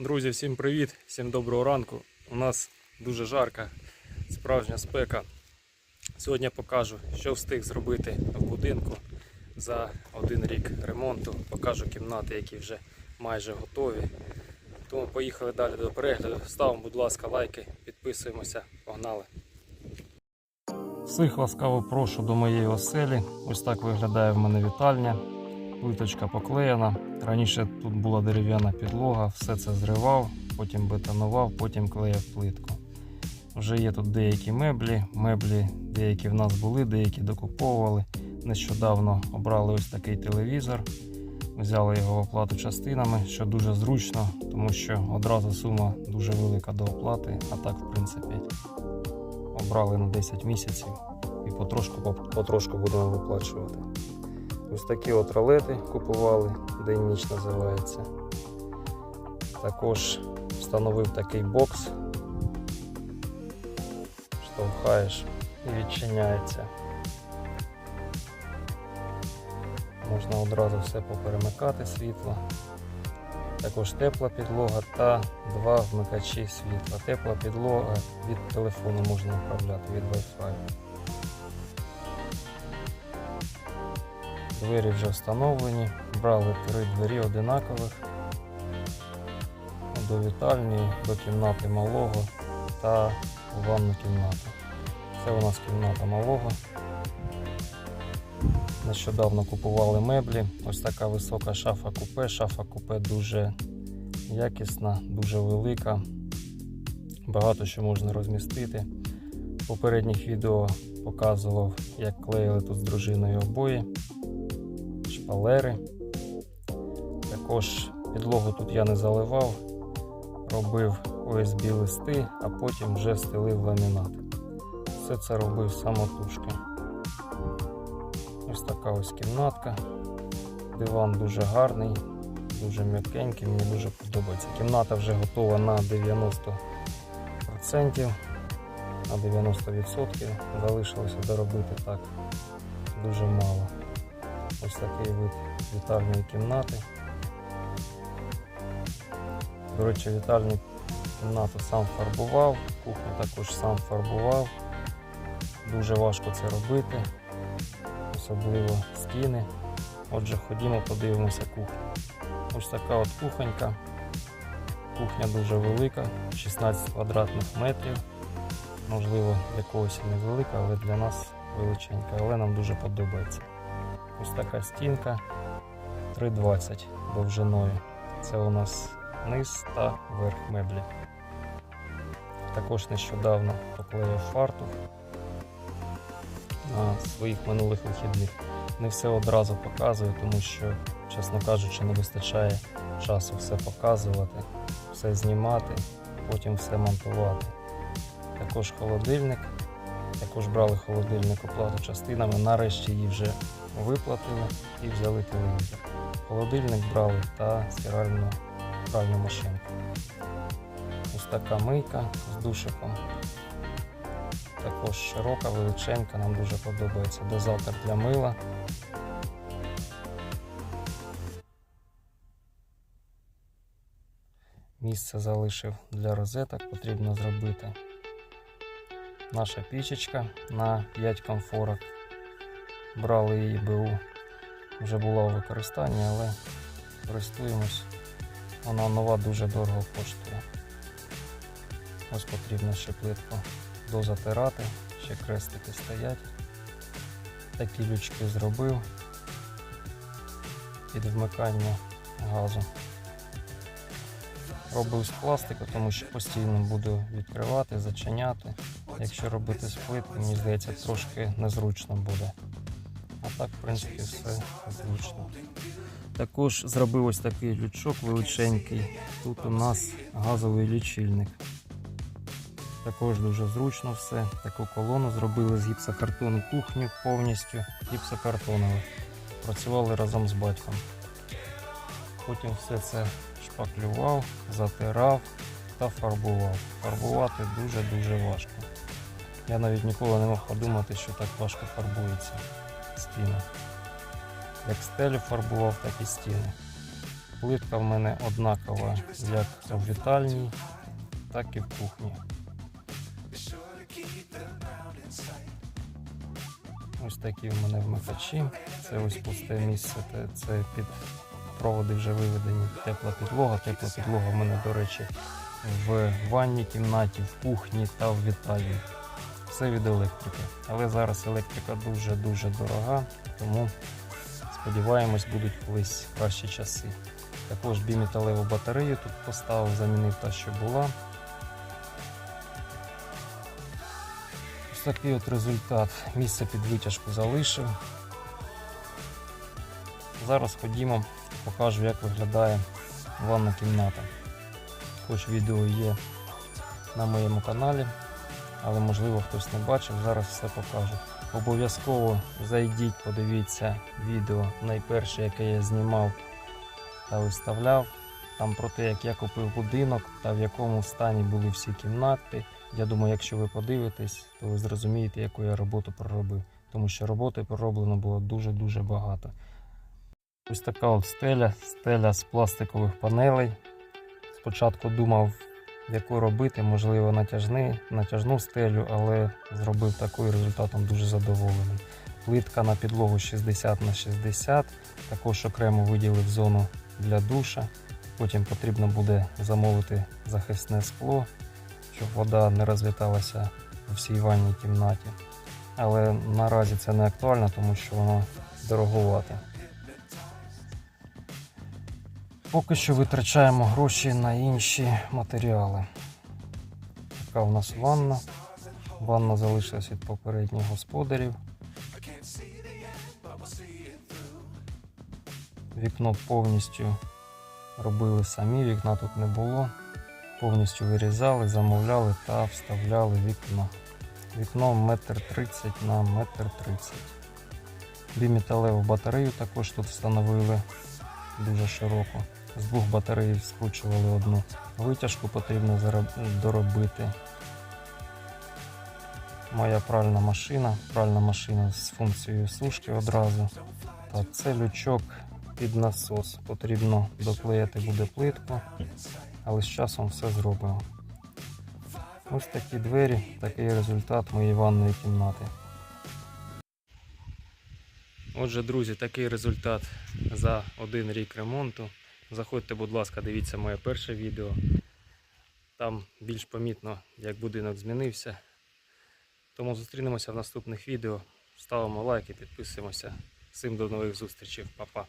Друзі, всім привіт, всім доброго ранку. У нас дуже жарка, справжня спека. Сьогодні покажу, що встиг зробити в будинку за один рік ремонту. Покажу кімнати, які вже майже готові. Тому поїхали далі до перегляду. Ставимо, будь ласка, лайки, підписуємося, погнали. Всіх ласкаво прошу до моєї оселі. Ось так виглядає в мене вітальня. Плиточка поклеєна. Раніше тут була дерев'яна підлога, все це зривав, потім бетонував, потім клеїв плитку. Вже є тут деякі меблі. Меблі деякі в нас були, деякі докуповували. Нещодавно обрали ось такий телевізор. Взяли його в оплату частинами, що дуже зручно, тому що одразу сума дуже велика до оплати, а так, в принципі, обрали на 10 місяців і потрошку, потрошку будемо виплачувати. Ось такі от ролети купували, день ніч називається. Також встановив такий бокс. Штовхаєш і відчиняється. Можна одразу все поперемикати світло. Також тепла підлога та два вмикачі світла. Тепла підлога від телефону можна управляти від Wi-Fi. Двері вже встановлені. Брали три двері одинакових до вітальні, до кімнати малого та ванну кімнату. Це у нас кімната малого. Нещодавно купували меблі. Ось така висока шафа купе. Шафа купе дуже якісна, дуже велика. Багато що можна розмістити. В попередніх відео показував, як клеїли тут з дружиною обої шпалери. Також підлогу тут я не заливав, робив ОСБ листи, а потім вже стелив ламінат. Все це робив самотужки. Ось така ось кімнатка. Диван дуже гарний, дуже м'якенький, мені дуже подобається. Кімната вже готова на 90%, на 90%. Залишилося доробити так дуже мало. Ось такий вид вітальної кімнати. До речі, вітальну кімнату сам фарбував, кухню також сам фарбував. Дуже важко це робити, особливо стіни. Отже, ходімо, подивимося кухню. Ось така от кухонька. Кухня дуже велика, 16 квадратних метрів. Можливо, для когось і невелика, але для нас величенька, але нам дуже подобається. Ось така стінка 3,20 довжиною. Це у нас низ та верх меблі. Також нещодавно поклеїв фартух на своїх минулих вихідних. Не все одразу показую, тому що, чесно кажучи, не вистачає часу все показувати, все знімати, потім все монтувати. Також холодильник. Також брали холодильник оплату частинами. Нарешті її вже виплатили і взяли телевізор. Холодильник брали та стиральну пральну машинку. Ось така мийка з душиком. Також широка, величенька, нам дуже подобається. Дозатор для мила. Місце залишив для розеток, потрібно зробити. Наша пічечка на 5 комфорок. Брали її БУ. Вже була у використанні, але користуємось. Вона нова дуже дорого коштує. Ось потрібно ще плитку дозатирати, ще крестики стоять. Такі лючки зробив під вмикання газу. Робив з пластику, тому що постійно буду відкривати, зачиняти. Якщо робити з плитки, мені здається, трошки незручно буде. Так, в принципі, все зручно. Також зробив ось такий лючок величенький. Тут у нас газовий лічильник. Також дуже зручно все. Таку колону зробили з гіпсокартону кухню повністю гіпсокартонову. Працювали разом з батьком. Потім все це шпаклював, затирав та фарбував. Фарбувати дуже-дуже важко. Я навіть ніколи не мог подумати, що так важко фарбується стіна. Як стелю фарбував, так і стіни. Плитка в мене однакова як у вітальні, так і в кухні. Ось такі в мене вмикачі. Це ось пусте місце. Це, це під проводи вже виведені. Тепла підлога. Тепла підлога в мене, до речі, в ванній кімнаті, в кухні та в вітальні. Все від електрики. Але зараз електрика дуже-дуже дорога, тому сподіваємось, будуть колись кращі часи. Також біметалеву батарею тут поставив, замінив та, що була. Ось такий от результат. Місце під витяжку залишив. Зараз ходімо, покажу, як виглядає ванна кімната. Хоч відео є на моєму каналі, але можливо хтось не бачив, зараз все покажу. Обов'язково зайдіть, подивіться відео найперше, яке я знімав та виставляв. Там про те, як я купив будинок та в якому стані були всі кімнати. Я думаю, якщо ви подивитесь, то ви зрозумієте, яку я роботу проробив. Тому що роботи пророблено було дуже-дуже багато. Ось така от стеля, стеля з пластикових панелей. Спочатку думав, яку робити, можливо, натяжний, натяжну стелю, але зробив такою результатом дуже задоволений. Плитка на підлогу 60 на 60, також окремо виділив зону для душа. Потім потрібно буде замовити захисне скло, щоб вода не розліталася у всій ванній кімнаті. Але наразі це не актуально, тому що воно дороговате. Поки що витрачаємо гроші на інші матеріали. Така у нас ванна. Ванна залишилась від попередніх господарів. Вікно повністю робили самі, вікна тут не було. Повністю вирізали, замовляли та вставляли вікно. Вікно 1,30 м на 1,30 м. Біметалеву батарею також тут встановили дуже широко. З двох батарей скручували одну. Витяжку потрібно доробити. Моя пральна машина, пральна машина з функцією сушки одразу. Так, це лючок під насос. Потрібно доклеїти буде плитку, але з часом все зробимо. Ось такі двері, такий результат моєї ванної кімнати. Отже, друзі, такий результат за один рік ремонту. Заходьте, будь ласка, дивіться моє перше відео. Там більш помітно, як будинок змінився. Тому зустрінемося в наступних відео. Ставимо лайки, підписуємося. Всім до нових зустрічей. Па-па.